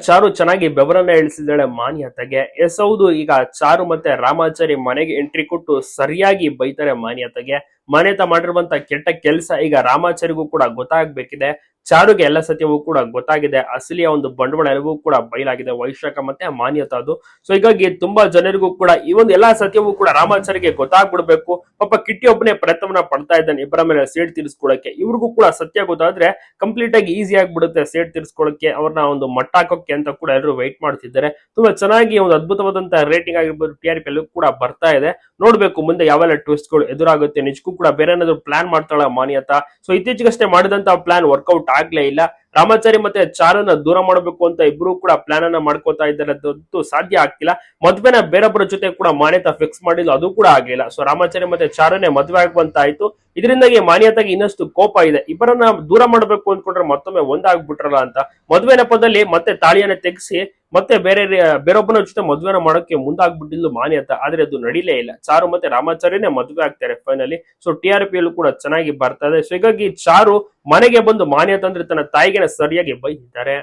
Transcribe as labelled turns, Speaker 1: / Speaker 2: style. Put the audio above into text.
Speaker 1: ಚಾರು ಚೆನ್ನಾಗಿ ಬೆವರನ್ನ ಇಳಿಸಿದ್ದಾಳೆ ಮಾನ್ಯತೆಗೆ ಎಸ್ ಹೌದು ಈಗ ಚಾರು ಮತ್ತೆ ರಾಮಾಚಾರಿ ಮನೆಗೆ ಎಂಟ್ರಿ ಕೊಟ್ಟು ಸರಿಯಾಗಿ ಬೈತಾರೆ ಮಾನ್ಯತೆಗೆ ಮಾನ್ಯತ ಮಾಡಿರುವಂತ ಕೆಟ್ಟ ಕೆಲಸ ಈಗ ರಾಮಾಚಾರಿಗೂ ಕೂಡ ಗೊತ್ತಾಗ್ಬೇಕಿದೆ. ಚಾರುಗೆ ಎಲ್ಲ ಸತ್ಯವೂ ಕೂಡ ಗೊತ್ತಾಗಿದೆ. ಅಸಲಿಯ ಒಂದು ಬಂಡವಾಳ ಎಲ್ಲವೂ ಕೂಡ ಬಯಲಾಗಿದೆ ವೈಶಾಖ ಮತ್ತೆ ಮಾನ್ಯತ ಅದು. ಸೊ ಹೀಗಾಗಿ ತುಂಬಾ ಜನರಿಗೂ ಕೂಡ ಈ ಒಂದು ಎಲ್ಲಾ ಸತ್ಯವೂ ಕೂಡ ರಾಮಾಚಾರಿಗೆ ಗೊತ್ತಾಗ್ಬಿಡ್ಬೇಕು. ಪಾಪ ಕಿಟ್ಟಿ ಒಬ್ಬನೇ ಪ್ರಯತ್ನವನ್ನ ಪಡ್ತಾ ಇದ್ದಾನೆ ಇಬ್ಬರ ಮೇಲೆ ಸೇಡ್ ತೀರಿಸ್ಕೊಳಕ್ಕೆ ಇವ್ರಿಗೂ ಕೂಡ ಸತ್ಯ ಗೊತ್ತಾದ್ರೆ ಕಂಪ್ಲೀಟ್ ಆಗಿ ಈಸಿ ಆಗ್ಬಿಡುತ್ತೆ ಸೇಡ್ ತೀರಿಸ್ಕೊಳಕ್ಕೆ ಅವ್ರನ್ನ ಒಂದು ಮಟ್ಟ ಹಾಕೋಕೆ ಅಂತ ಕೂಡ ಎಲ್ಲರೂ ವೈಟ್ ಮಾಡ್ತಿದ್ದಾರೆ. ತುಂಬಾ ಚೆನ್ನಾಗಿ ಒಂದು ಅದ್ಭುತವಾದಂತಹ ರೇಟಿಂಗ್ ಆಗಿರ್ಬೋದು ಟಿಆರ್ಪಿ ಕೂಡ ಬರ್ತಾ ಇದೆ. ನೋಡ್ಬೇಕು ಮುಂದೆ ಯಾವೆಲ್ಲ ಟ್ವಿಸ್ಟ್ಗಳು ಎದುರಾಗುತ್ತೆ. ನಿಜಕ್ಕೂ ಕೂಡ ಬೇರೆ ಏನಾದ್ರು ಪ್ಲಾನ್ ಮಾಡ್ತಾಳ ಮಾನ್ಯತ ಸೊ ಇತ್ತೀಚೆಗಷ್ಟೇ ಮಾಡಿದಂತ ಪ್ಲಾನ್ ವರ್ಕೌಟ್ ಆಗ್ಲೇ ಇಲ್ಲ. ರಾಮಾಚಾರಿ ಮತ್ತೆ ಚಾರನ್ನ ದೂರ ಮಾಡಬೇಕು ಅಂತ ಇಬ್ರು ಕೂಡ ಪ್ಲಾನ್ ಅನ್ನ ಮಾಡ್ಕೋತಾ ಇದ್ದಾರೆ ಸಾಧ್ಯ ಆಗ್ತಿಲ್ಲ. ಮದ್ವೆನ ಬೇರೊಬ್ಬರ ಜೊತೆ ಕೂಡ ಮಾನ್ಯತ ಫಿಕ್ಸ್ ಮಾಡಿದ್ದು ಅದು ಕೂಡ ಆಗಿಲ್ಲ ಸೊ ರಾಮಾಚಾರಿ ಮತ್ತೆ ಚಾರನೇ ಮದ್ವೆ ಆಗುವಂತ ಆಯ್ತು ಇದರಿಂದಾಗಿ ಮಾನ್ಯತೆಗೆ ಇನ್ನಷ್ಟು ಕೋಪ ಇದೆ. ಇಬ್ಬರನ್ನ ದೂರ ಮಾಡಬೇಕು ಅಂದ್ಕೊಂಡ್ರೆ ಮತ್ತೊಮ್ಮೆ ಒಂದಾಗ್ಬಿಟ್ರಲ್ಲ ಅಂತ. ಮದ್ವೆ ನೆಪದಲ್ಲಿ ಮತ್ತೆ ತಾಳಿಯನ್ನ ತೆಗೆಸಿ ಮತ್ತೆ ಬೇರೆ ಬೇರೊಬ್ಬನ ಜೊತೆ ಮದ್ವೆನ ಮಾಡೋಕೆ ಮುಂದಾಗ್ಬಿಟ್ಟಿದ್ದು ಮಾನ್ಯತ ಆದ್ರೆ ಅದು ನಡೀಲೇ ಇಲ್ಲ. ಚಾರು ಮತ್ತೆ ರಾಮಾಚಾರ್ಯನೇ ಮದುವೆ ಆಗ್ತಾರೆ finally so T R P ಕೂಡ ಚೆನ್ನಾಗಿ ಬರ್ತಾ ಇದೆ. ಸೊ ಹೀಗಾಗಿ ಚಾರು ಮನೆಗೆ ಬಂದು ಮಾನ್ಯತ ಅಂದ್ರೆ ತನ್ನ ತಾಯಿಗೆನ ಸರಿಯಾಗಿ ಬೈದಿದ್ದಾರೆ.